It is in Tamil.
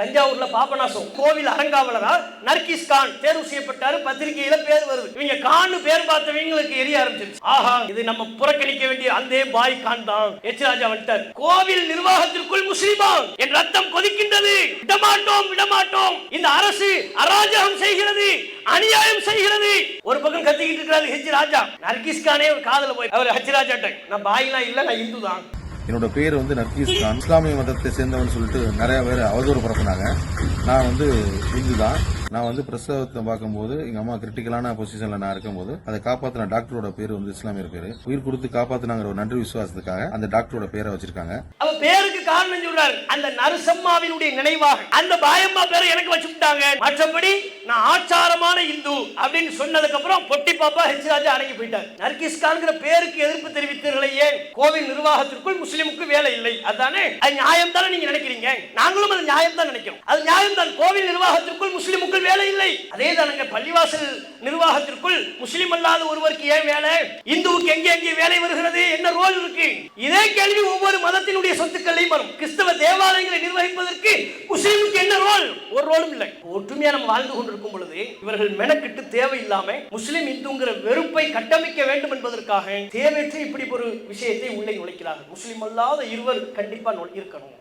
தஞ்சாவூர்ல பாபநாசம் கோவில் அரங்காவலரா நர்கிஸ் கான் தேர்வு செய்யப்பட்டாரு பத்திரிகையில பேர் வருது. இவங்க கான் பேர் பார்த்தவங்களுக்கு எரிய ஆரம்பிச்சிருச்சு. ஆஹா இது நம்ம புறக்கணிக்க வேண்டிய அந்த பாய் கான் தான். எச் ராஜா வந்துட்டார். கோவில் நிர்வாகத்திற்குள் முஸ்லிமா என் ரத்தம் கொதிக்கின்றது. விடமாட்டோம் விடமாட்டோம். இந்த அரசு அராஜகம் செய்கிறது அநியாயம் செய்கிறது. ஒரு பக்கம் கத்திக்கிட்டு இருக்கிறாரு ஹெச் ராஜா. நர்கிஸ் கானே ஒரு காதல போய் அவர் ஹெச் ராஜா நான் பாய்லாம் இல்ல நான் இந்து தான் என்னோட பேர் வந்து நர்கீஸ் கான். இஸ்லாமிய மதத்தை சேர்ந்தவன் சொல்லிட்டு நிறைய பேர் அவதூறு பரப்புனாங்க. நான் வந்து இந்து தான். நான் வந்து பிரசவத்தை பார்க்கும்போது எங்க அம்மா கிரிட்டிக்கலான பொசிஷன்ல நான் இருக்கும்போது அதை காப்பாத்தின டாக்டரோட பேர் வந்து இஸ்லாமியர் பேரு. உயிர் கொடுத்து காப்பாத்தினாங்கிற ஒரு நன்றி விசுவாசத்துக்காக அந்த டாக்டரோட பேரை வச்சிருக்காங்க. பேருக்கு காரணம் சொல்றாரு. அந்த நரசம்மாவினுடைய நினைவாக. அந்த பாயம்மா பேரை எனக்கு வச்சு விட்டாங்க. மற்றபடி நான் ஆச்சாரமான இந்து அப்படின்னு சொன்னதுக்கு அப்புறம் பொட்டி பாப்பா ஹெச் ராஜா அடங்கி போயிட்டார். நர்கிஸ் கான்கிற பேருக்கு எதிர்ப்பு தெரிவித்தீர்களே ஏன்? கோவில் நிர்வாகத்திற்குள் முஸ்லிமுக்கு வேலை இல்லை. அதானே? அது நியாயம் தானே நீங்க நினைக்கிறீங்க? நாங்களும் அது நியாயம் தான் நினைக்கிறோம். அது நியாயம் தான். கோவில் நிர்வாகத்திற்குள் முஸ்லிமுக்குள் வேலை இல்லை. அதே தானங்க பள்ளிவாசல் நிர்வாகத்திற்குள் முஸ்லிம் அல்லாத ஒருவருக்கு ஏன் வேலை? இந்துவுக்கு எங்கே எங்கே வேலை வருகிறது? என்ன ரோல் இருக்கு? இதே கேள்வி ஒவ்வொரு மதத்தினுடைய சொத்துக்களையும் வரும் கிறிஸ்தவ தேவாலயங்களை நிர்வகிப்பதற்கு முஸ்லீமுக்கு என்ன ரோல்? ஒரு ரோலும் இல்லை. ஒற்றுமையா நம்ம வாழ்ந்து கொண்டிருக்கும் பொழுது இவர்கள் மெனக்கிட்டு தேவையில்லாம முஸ்லிம் இந்துங்கிற வெறுப்பை கட்டமைக்க வேண்டும் என்பதற்காக தேவையற்ற இப்படி ஒரு விஷயத்தை உள்ளே நுழைக்கிறார்கள். முஸ்லிம் அல்லாத இருவர் கண்டிப்பா இருக்கணும்.